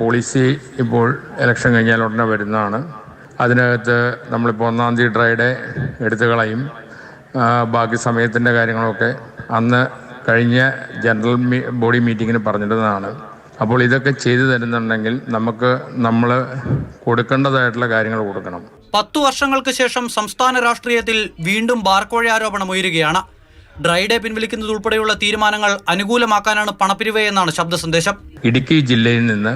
Policy ഇപ്പോൾ election കഴിഞ്ഞാൽ ഉടനെ വരുന്നതാണ്. അതിനകത്ത് നമ്മളിപ്പോൾ ഒന്നാം തീയതി ഡ്രൈഡേ എടുത്തു കളയും. ബാക്കി സമയത്തിന്റെ കാര്യങ്ങളൊക്കെ അന്ന് കഴിഞ്ഞ ജനറൽ ബോഡി മീറ്റിങ്ങിന് പറഞ്ഞിരുന്നതാണ്. അപ്പോൾ ഇതൊക്കെ ചെയ്തു തരുന്നുണ്ടെങ്കിൽ നമുക്ക് നമ്മൾ കൊടുക്കേണ്ടതായിട്ടുള്ള കാര്യങ്ങൾ കൊടുക്കണം. പത്തു വർഷങ്ങൾക്ക് ശേഷം സംസ്ഥാന രാഷ്ട്രീയത്തിൽ വീണ്ടും ബാർക്കോഴ ആരോപണം ഉയരുകയാണ്. ഡ്രൈഡേ പിൻവലിക്കുന്നത് പിൻവലിക്കുന്നതുൾപ്പെടെയുള്ള തീരുമാനങ്ങൾ അനുകൂലമാക്കാനാണ് പണപ്പിരിവ് എന്നാണ് ശബ്ദ സന്ദേശം. ഇടുക്കി ജില്ലയിൽ നിന്ന്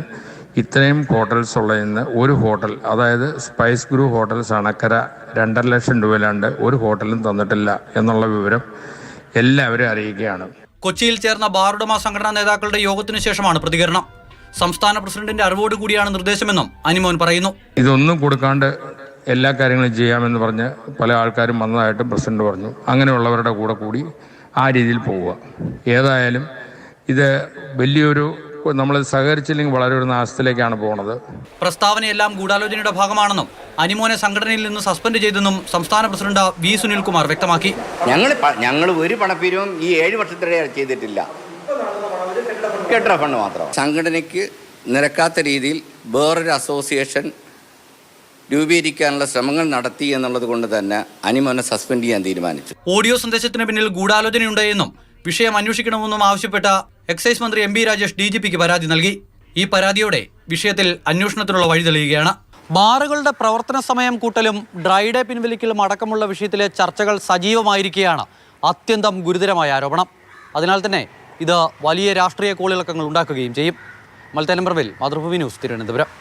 ഇത്രയും ഹോട്ടൽസ് ഇന്ന് ഒരു ഹോട്ടൽ അതായത് സ്പൈസ് ഗ്രൂ ഹോട്ടൽസ് അണക്കര രണ്ടര ലക്ഷം രൂപയിലാണ്ട് ഒരു ഹോട്ടലും തന്നിട്ടില്ല എന്നുള്ള വിവരം എല്ലാവരും അറിയിക്കുകയാണ്. കൊച്ചിയിൽ ചേർന്ന ബാറുടമ സംഘടനാ നേതാക്കളുടെ യോഗത്തിനു ശേഷമാണ് പ്രതികരണം. സംസ്ഥാന പ്രസിഡന്റിന്റെ അറിവോട് കൂടിയാണ് നിർദ്ദേശമെന്നും അനിമോൻ പറയുന്നു. ഇതൊന്നും കൊടുക്കാണ്ട് എല്ലാ കാര്യങ്ങളും ചെയ്യാമെന്ന് പറഞ്ഞ് പല ആൾക്കാരും വന്നതായിട്ടും പ്രസിഡന്റ് പറഞ്ഞു. അങ്ങനെയുള്ളവരുടെ കൂടെ കൂടി ആ രീതിയിൽ പോവുക. ഏതായാലും ഇത് വലിയൊരു നമ്മൾ സഹകരിച്ചില്ലെങ്കിൽ വളരെ ഒരു നാശത്തിലേക്കാണ് പോകുന്നത് പ്രസ്താവനയെല്ലാം ഗൂഢാലോചനയുടെ ഭാഗമാണെന്നും അനിമോനെ സംഘടനയിൽ നിന്ന് സസ്പെൻഡ് ചെയ്തെന്നും സംസ്ഥാന പ്രസിഡന്റ് വി സുനിൽകുമാർ വ്യക്തമാക്കി. ഞങ്ങൾ ഞങ്ങൾ ഒരു പണപ്പിരിവും ഈ ഏഴ് വർഷത്തിനിടെ ചെയ്തിട്ടില്ല. കെട്ടിട ഫണ്ട് മാത്രം. സംഘടനയ്ക്ക് നിരക്കാത്ത രീതിയിൽ വേറൊരു അസോസിയേഷൻ രൂപീകരിക്കാനുള്ള ശ്രമങ്ങൾ നടത്തി എന്നുള്ളത് കൊണ്ട് തന്നെ അനിമോനെ സസ്പെൻഡ് ചെയ്യാൻ തീരുമാനിച്ചു. ഓഡിയോ സന്ദേശത്തിന് പിന്നിൽ ഗൂഢാലോചനയുണ്ടെന്നും വിഷയം അന്വേഷിക്കണമെന്നും ആവശ്യപ്പെട്ട എക്സൈസ് മന്ത്രി M B Rajesh D G പിക്ക് പരാതി നൽകി. ഈ പരാതിയോടെ വിഷയത്തിൽ അന്വേഷണത്തിനുള്ള വഴി തെളിയുകയാണ്. ബാറുകളുടെ പ്രവർത്തന സമയം കൂട്ടലും ഡ്രൈ ഡേ പിൻവലിക്കലും അടക്കമുള്ള വിഷയത്തിലെ ചർച്ചകൾ സജീവമായിരിക്കുകയാണ് അത്യന്തം ഗുരുതരമായ ആരോപണം. അതിനാൽ തന്നെ ഇത് വലിയ രാഷ്ട്രീയ കോളിളക്കങ്ങൾ ഉണ്ടാക്കുകയും ചെയ്യും. പ്രവിൽ മാതൃഭൂമി ന്യൂസ് തിരുവനന്തപുരം.